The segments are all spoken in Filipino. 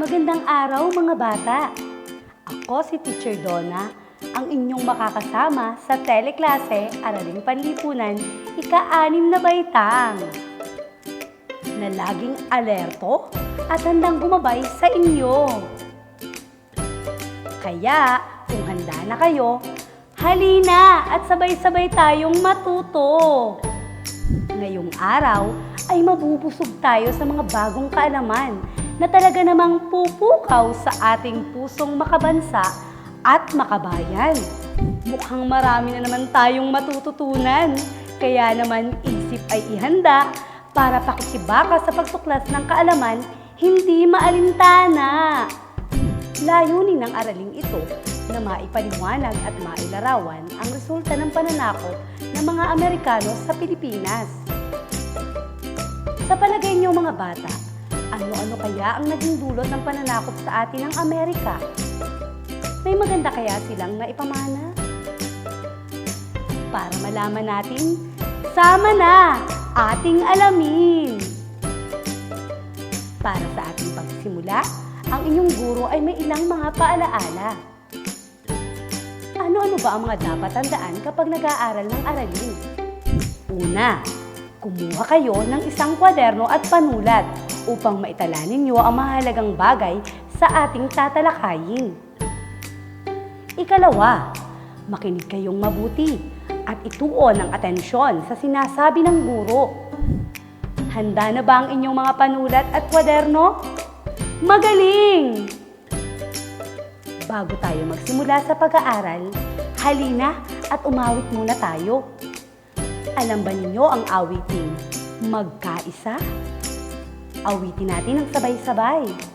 Magandang araw mga bata. Ako si Teacher Donna, ang inyong makakasama sa teleklase Araling Panlipunan, ika-anim na baitang. Na laging alerto at handang gumabay sa inyo. Kaya, kung handa na kayo, halina at sabay-sabay tayong matuto. Ngayong araw ay mabubusog tayo sa mga bagong kaalaman na talaga namang pupukaw sa ating pusong makabansa at makabayan. Mukhang marami na naman tayong matututunan, kaya naman isip ay ihanda para pakikibaka sa pagtuklas ng kaalaman hindi maalintana. Layunin ng araling ito na maipaliwanag at mailarawan ang resulta ng pananakop ng mga Amerikano sa Pilipinas. Sa palagay niyo mga bata, ano-ano kaya ang naging dulot ng pananakop sa atin ng Amerika? May maganda kaya silang naipamana? Para malaman natin, sama na ating alamin! Para sa ating pagsisimula, ang inyong guro ay may ilang mga paalaala. Ano-ano ba ang mga dapat tandaan kapag nag-aaral ng aralin? Una, kumuha kayo ng isang kwaderno at panulat upang maitala ninyo ang mahalagang bagay sa ating tatalakayin. Ikalawa, makinig kayong mabuti at ituon ang atensyon sa sinasabi ng guro. Handa na ba ang inyong mga panulat at kwaderno? Magaling! Bago tayo magsimula sa pag-aaral, halina at umawit muna tayo. Alam ba ninyo ang awiting magkaisa? Awitin natin ng sabay-sabay.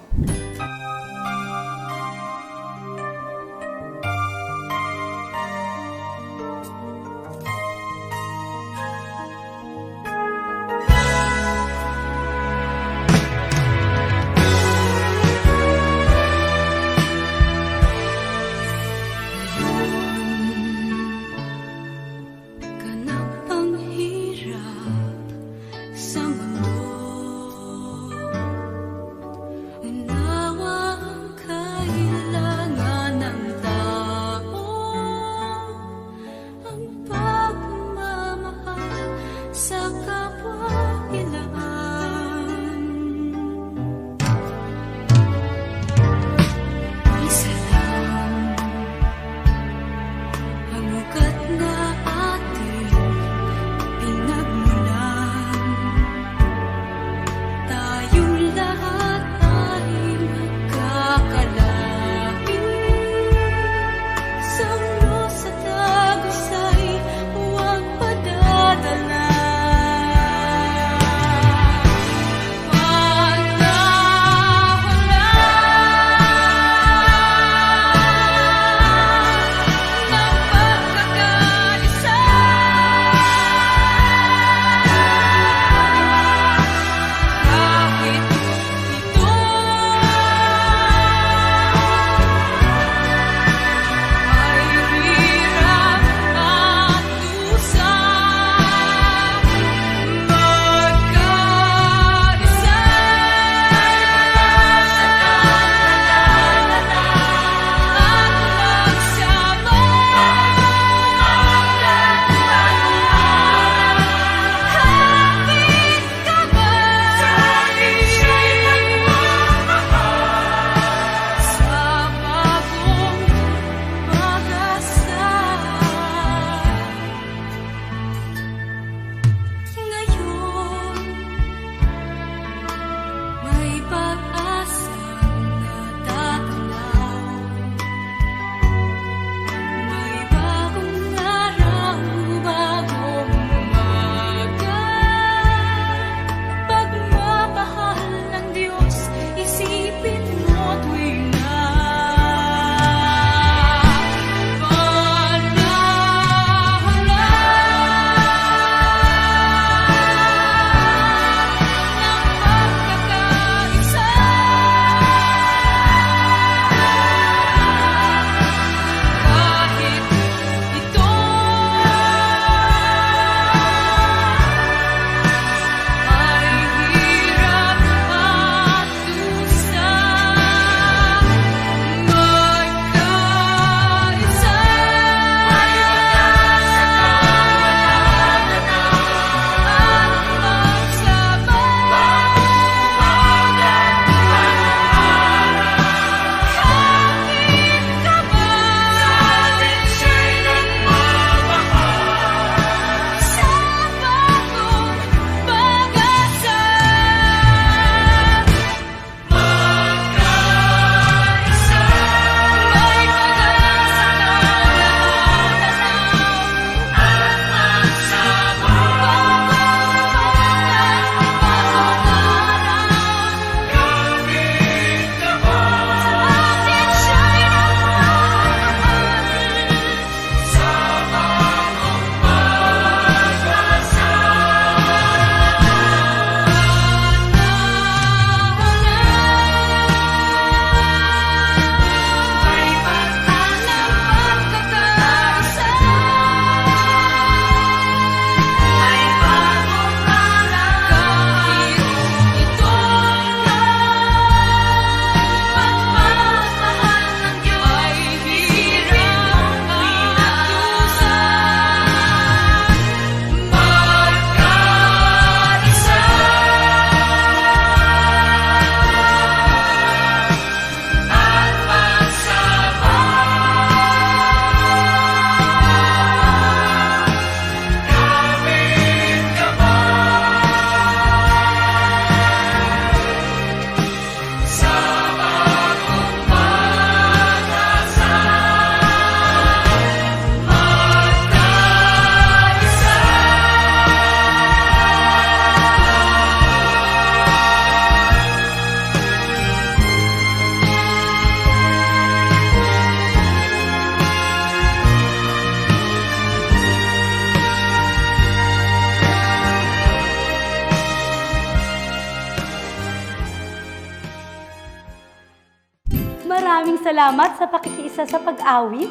Salamat sa pakikiisa sa pag-awit.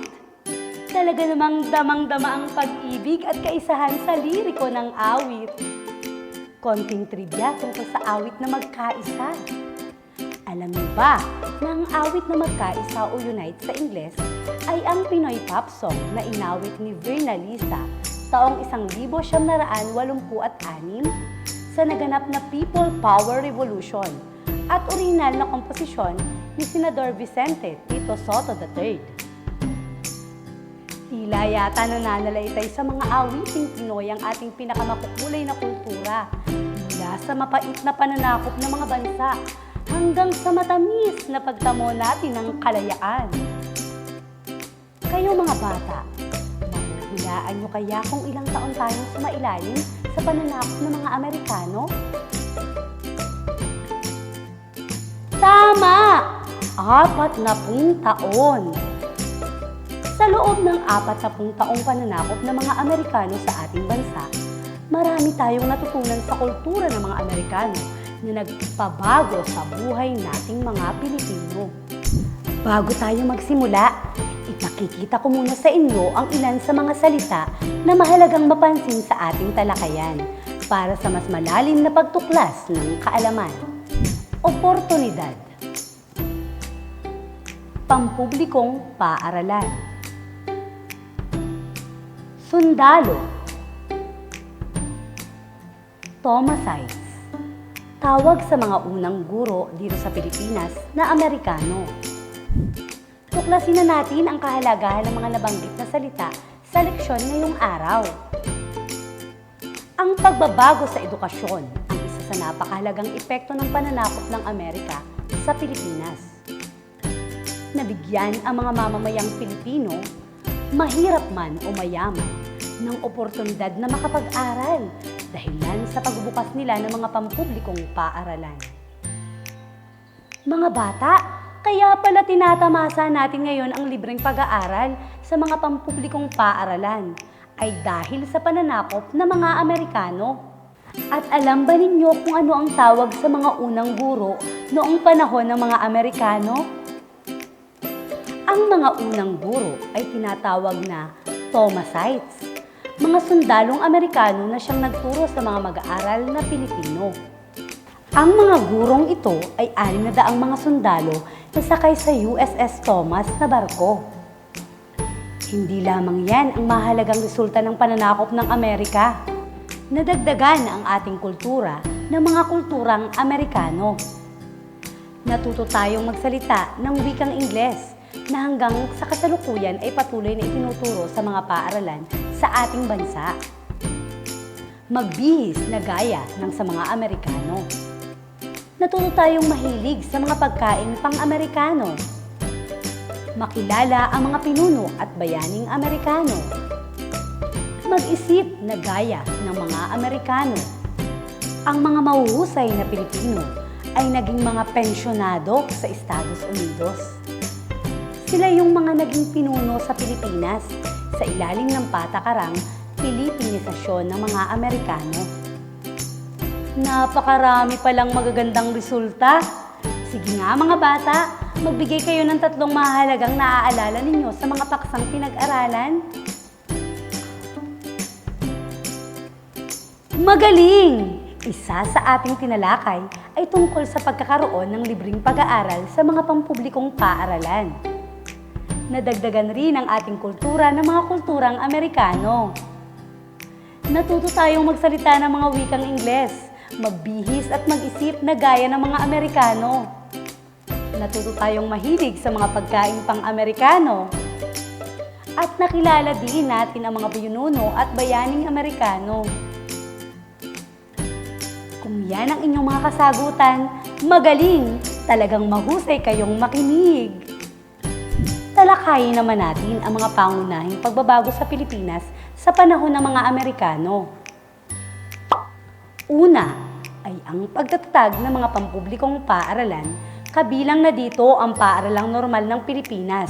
Talaga namang damang-dama ang pag-ibig at kaisahan sa liriko ng awit. Konting trivia tungkol sa awit na magkaisa. Alam niyo ba na ang awit na magkaisa o unite sa Ingles ay ang Pinoy pop song na inawit ni Virna Lisa taong 1986 sa naganap na People Power Revolution at orihinal na komposisyon ni Senador Vicente Tito Soto III. Tila yata nananalaytay sa mga awiting Pinoy ang ating pinakamakukulay na kultura mula sa mapait na pananakop ng mga bansa hanggang sa matamis na pagtamo natin ng kalayaan. Kayo mga bata, mahuhulaan nyo kaya kung ilang taon tayong sumailalim sa pananakop ng mga Amerikano? Tama! Apat na pung taon. Sa loob ng apat na pung taong pananakop ng mga Amerikano sa ating bansa, marami tayong natutunan sa kultura ng mga Amerikano na nagpabago sa buhay nating mga Pilipino. Bago tayo magsimula, ipakikita ko muna sa inyo ang ilan sa mga salita na mahalagang mapansin sa ating talakayan para sa mas malalim na pagtuklas ng kaalaman. Oportunidad Pampublikong paaralan Sundalo Thomasites Tawag sa mga unang guro dito sa Pilipinas na Amerikano. Tuklasin na natin ang kahalagahan ng mga nabanggit na salita sa leksyon ngayong araw. Ang pagbabago sa edukasyon ang isa sa napakahalagang epekto ng pananakop ng Amerika sa Pilipinas. Nabigyan ang mga mamamayang Pilipino, mahirap man o mayaman, ng oportunidad na makapag-aral dahilan sa pagbubukas nila ng mga pampublikong paaralan. Mga bata, kaya pala tinatamasa natin ngayon ang libreng pag-aaral sa mga pampublikong paaralan ay dahil sa pananakop ng mga Amerikano. At alam ba ninyo kung ano ang tawag sa mga unang guro noong panahon ng mga Amerikano? Ang mga unang guro ay tinatawag na Thomasites, mga sundalong Amerikano na siyang nagturo sa mga mag-aaral na Pilipino. Ang mga gurong ito ay anim na daang mga sundalo na sakay sa USS Thomas na barko. Hindi lamang yan ang mahalagang resulta ng pananakop ng Amerika. Nadagdagan ang ating kultura ng mga kulturang Amerikano. Natuto tayong magsalita ng wikang Ingles na hanggang sa kasalukuyan ay patuloy na itinuturo sa mga paaralan sa ating bansa. Magbihis na gaya ng sa mga Amerikano. Natuto tayong mahilig sa mga pagkain pang-Amerikano. Makilala ang mga pinuno at bayaning Amerikano. Mag-isip na gaya ng mga Amerikano. Ang mga mahuhusay na Pilipino ay naging mga pensyonado sa Estados Unidos. Sila yung mga naging pinuno sa Pilipinas sa ilalim ng patakarang Pilipinisasyon ng mga Amerikano. Napakarami palang magagandang resulta. Sige nga mga bata, magbigay kayo ng tatlong mahalagang naaalala ninyo sa mga paksang pinag-aralan. Magaling! Isa sa ating tinalakay ay tungkol sa pagkakaroon ng libreng pag-aaral sa mga pampublikong paaralan. Nadagdagan rin ang ating kultura ng mga kulturang Amerikano. Natuto tayong magsalita ng mga wikang Ingles, magbihis at mag-isip na gaya ng mga Amerikano. Natuto tayong mahilig sa mga pagkain pang-Amerikano. At nakilala din natin ang mga pinuno at bayaning Amerikano. Kung yan ang inyong mga kasagutan, magaling! Talagang mahusay kayong makinig! Talakayin naman natin ang mga pangunahing pagbabago sa Pilipinas sa panahon ng mga Amerikano. Una ay ang pagtatatag ng mga pampublikong paaralan, kabilang na dito ang paaralang normal ng Pilipinas,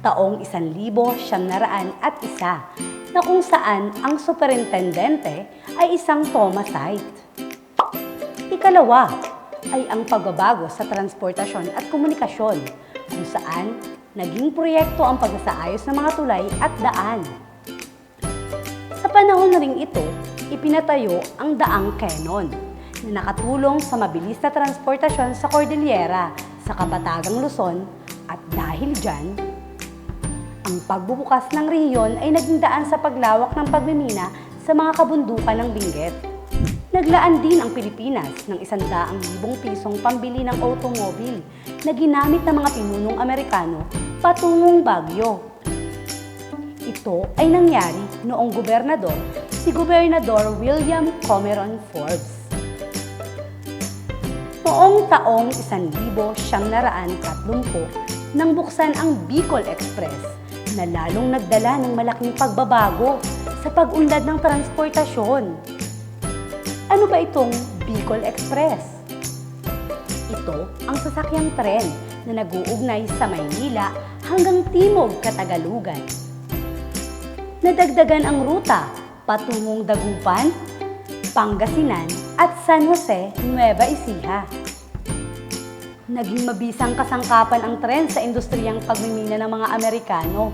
taong 1,900 at isa, na kung saan ang superintendente ay isang Thomasite. Ikalawa ay ang pagbabago sa transportasyon at komunikasyon kung saan naging proyekto ang pagsasaayos ng mga tulay at daan. Sa panahon na ring ito, ipinatayo ang daang Quezon na nakatulong sa mabilis na transportasyon sa Cordillera sa Kapatagang Luzon at dahil dyan, ang pagbubukas ng rehiyon ay naging daan sa paglawak ng pagmimina sa mga kabundukan ng Benguet. Naglaan din ang Pilipinas ng isandaang libong pisong pambili ng automobil na ginamit ng mga pinunong Amerikano patungong Bagyo. Ito ay nangyari noong gobernador si Gobernador William Cameron Forbes. Noong taong 1930 nang buksan ang Bicol Express na lalong nagdala ng malaking pagbabago sa pag-unlad ng transportasyon. Ano ba itong Bicol Express? Ito ang sasakyang tren na nag-uugnay sa Maynila hanggang Timog, Katagalugan. Nadagdagan ang ruta patungong Dagupan, Pangasinan at San Jose, Nueva Ecija. Naging mabisang kasangkapan ang tren sa industriyang pagmimina ng mga Amerikano.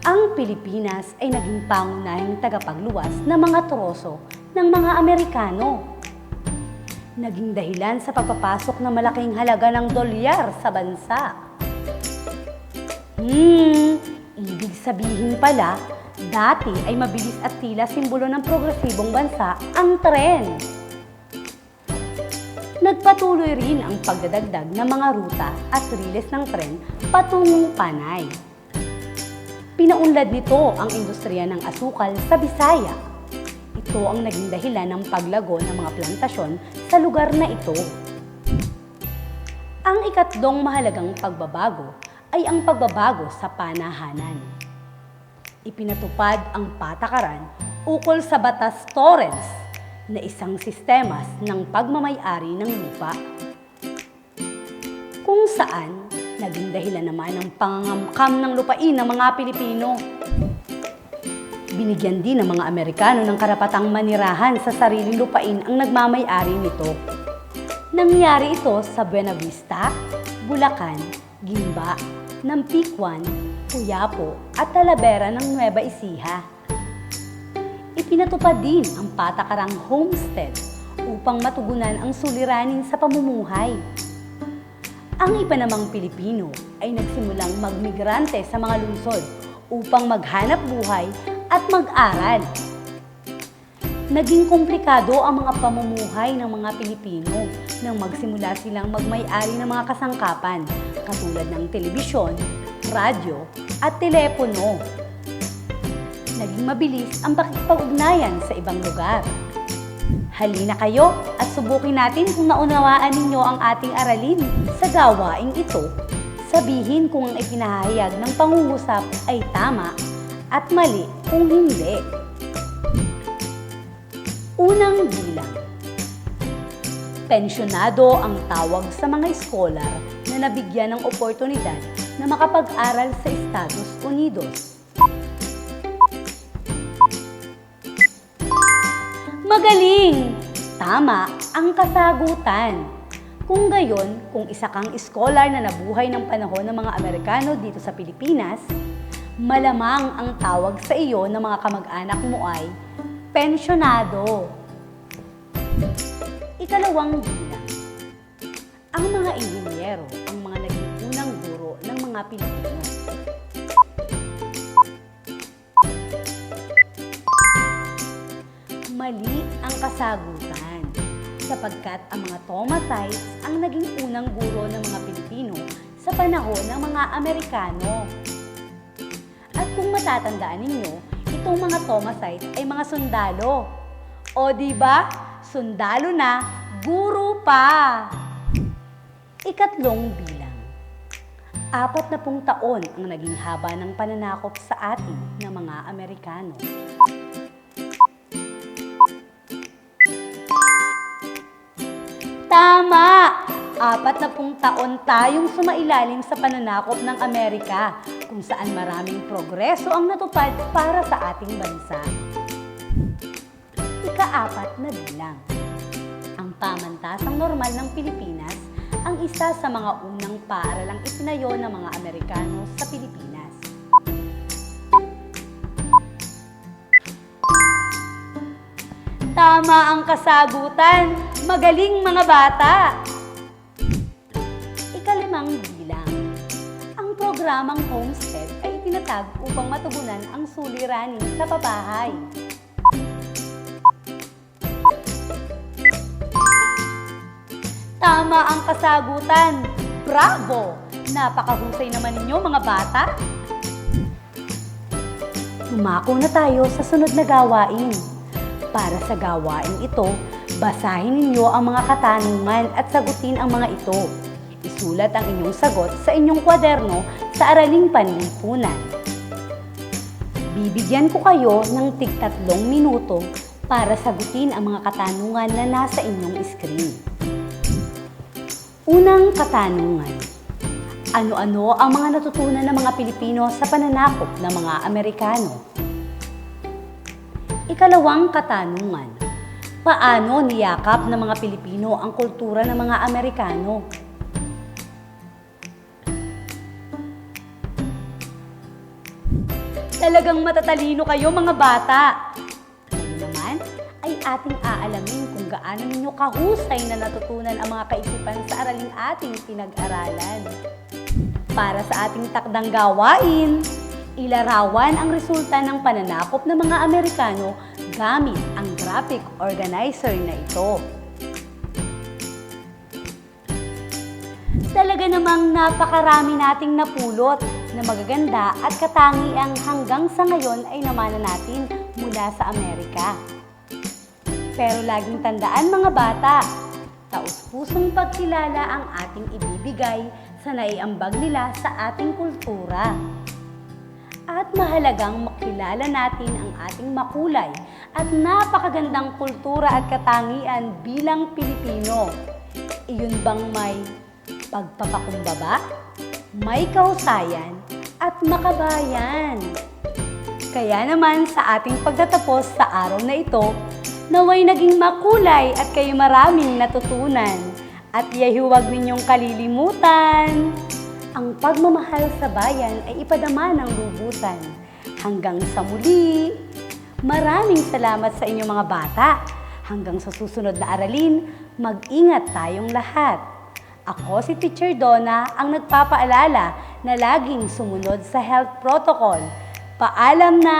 Ang Pilipinas ay naging pangunahing tagapagluwas ng mga troso ng mga Amerikano. Naging dahilan sa pagpapasok ng malaking halaga ng dolyar sa bansa. Hmm, ibig sabihin pala, dati ay mabilis at tila simbolo ng progresibong bansa ang tren. Nagpatuloy rin ang pagdadagdag ng mga ruta at riles ng tren patungong Panay. Pinaunlad nito ang industriya ng asukal sa Bisaya. Ito ang naging dahilan ng paglago ng mga plantasyon sa lugar na ito. Ang ikatlong mahalagang pagbabago ay ang pagbabago sa panahanan. Ipinatupad ang patakaran ukol sa Batas Torres na isang sistemas ng pagmamayari ng lupa. Kung saan, naging dahilan naman ng pangangamkam ng lupain ng mga Pilipino. Binigyan din ng mga Amerikano ng karapatang manirahan sa sariling lupain ang nagmamayari nito. Nangyari ito sa Buena Vista, Bulacan, Gimba, Nampikwan, Puyapo at Talavera ng Nueva Ecija ipinatupad din ang patakarang homestead upang matugunan ang suliranin sa pamumuhay. Ang iba namang Pilipino ay nagsimulang magmigrante sa mga lungsod upang maghanap buhay at mag-aral. Naging komplikado ang mga pamumuhay ng mga Pilipino nang magsimula silang magmay-ari ng mga kasangkapan katulad ng telebisyon, radyo at telepono naging mabilis ang pakikipag-ugnayan sa ibang lugar. Halina kayo at subukin natin kung naunawaan ninyo ang ating aralin sa gawaing ito. Sabihin kung ang ipinahayag ng pangungusap ay tama at mali kung hindi. Unang bilang. Pensyonado ang tawag sa mga scholar na nabigyan ng oportunidad na makapag-aral sa Estados Unidos. Magaling! Tama ang kasagutan. Kung gayon, kung isa kang scholar na nabuhay ng panahon ng mga Amerikano dito sa Pilipinas, malamang ang tawag sa iyo ng mga kamag-anak mo ay pensyonado. Ikalawang bilang. Ang mga inhinyero ang mga naging unang guro ng mga Pilipino. mali ang kasagutan sapagkat ang mga Thomasites ang naging unang guro ng mga Pilipino sa panahon ng mga Amerikano. Matatandaan ninyo, itong mga Thomasites ay mga sundalo. O di ba? Sundalo na, guro pa. Ikatlong bilang. Apat na pung taon ang naging haba ng pananakop sa atin ng mga Amerikano. Tama! Apat na pung taon tayong sumailalim sa pananakop ng Amerika kung saan maraming progreso ang natupad para sa ating bansa. Ika-apat na bilang. Ang pamantasang normal ng Pilipinas ang isa sa mga unang paaralang itinayo ng mga Amerikano sa Pilipinas. Tama ang kasagutan. Magaling mga bata. Ikalimang bilang. Ang programang Homestead ay itinatag upang matugunan ang suliranin sa pabahay. Tama ang kasagutan. Bravo! Napakahusay naman ninyo mga bata. Tumako na tayo sa sunod na gawain. Para sa gawain ito, basahin ninyo ang mga katanungan at sagutin ang mga ito. Isulat ang inyong sagot sa inyong kwaderno sa Araling Panlipunan. Bibigyan ko kayo ng tigtatlong minuto para sagutin ang mga katanungan na nasa inyong screen. Unang katanungan. Ano-ano ang mga natutunan ng mga Pilipino sa pananakop ng mga Amerikano? Ikalawang katanungan. Paano niyakap ng mga Pilipino ang kultura ng mga Amerikano? Talagang matatalino kayo mga bata. Ngayon naman ay ating aalamin kung gaano ninyo kahusay na natutunan ang mga kaisipan sa araling ating pinag-aralan. Para sa ating takdang gawain, ilarawan ang resulta ng pananakop ng mga Amerikano gamit ang graphic organizer na ito. Talaga namang napakarami nating napulot na magaganda at katangiang hanggang sa ngayon ay namana natin mula sa Amerika. Pero laging tandaan mga bata, taus-pusong pagkilala ang ating ibibigay sa naiambag nila sa ating kultura. At mahalagang makilala natin ang ating makulay at napakagandang kultura at katangian bilang Pilipino. Iyon bang may pagpapakumbaba, may kahusayan, at makabayan. Kaya naman sa ating pagtatapos sa araw na ito, naway naging makulay at kayo maraming natutunan. At yahiwag ninyong kalilimutan. Ang pagmamahal sa bayan ay ipadama ng lubusan. Hanggang sa muli, maraming salamat sa inyong mga bata. Hanggang sa susunod na aralin, mag-ingat tayong lahat. Ako si Teacher Donna ang nagpapaalala na laging sumunod sa health protocol. Paalam na!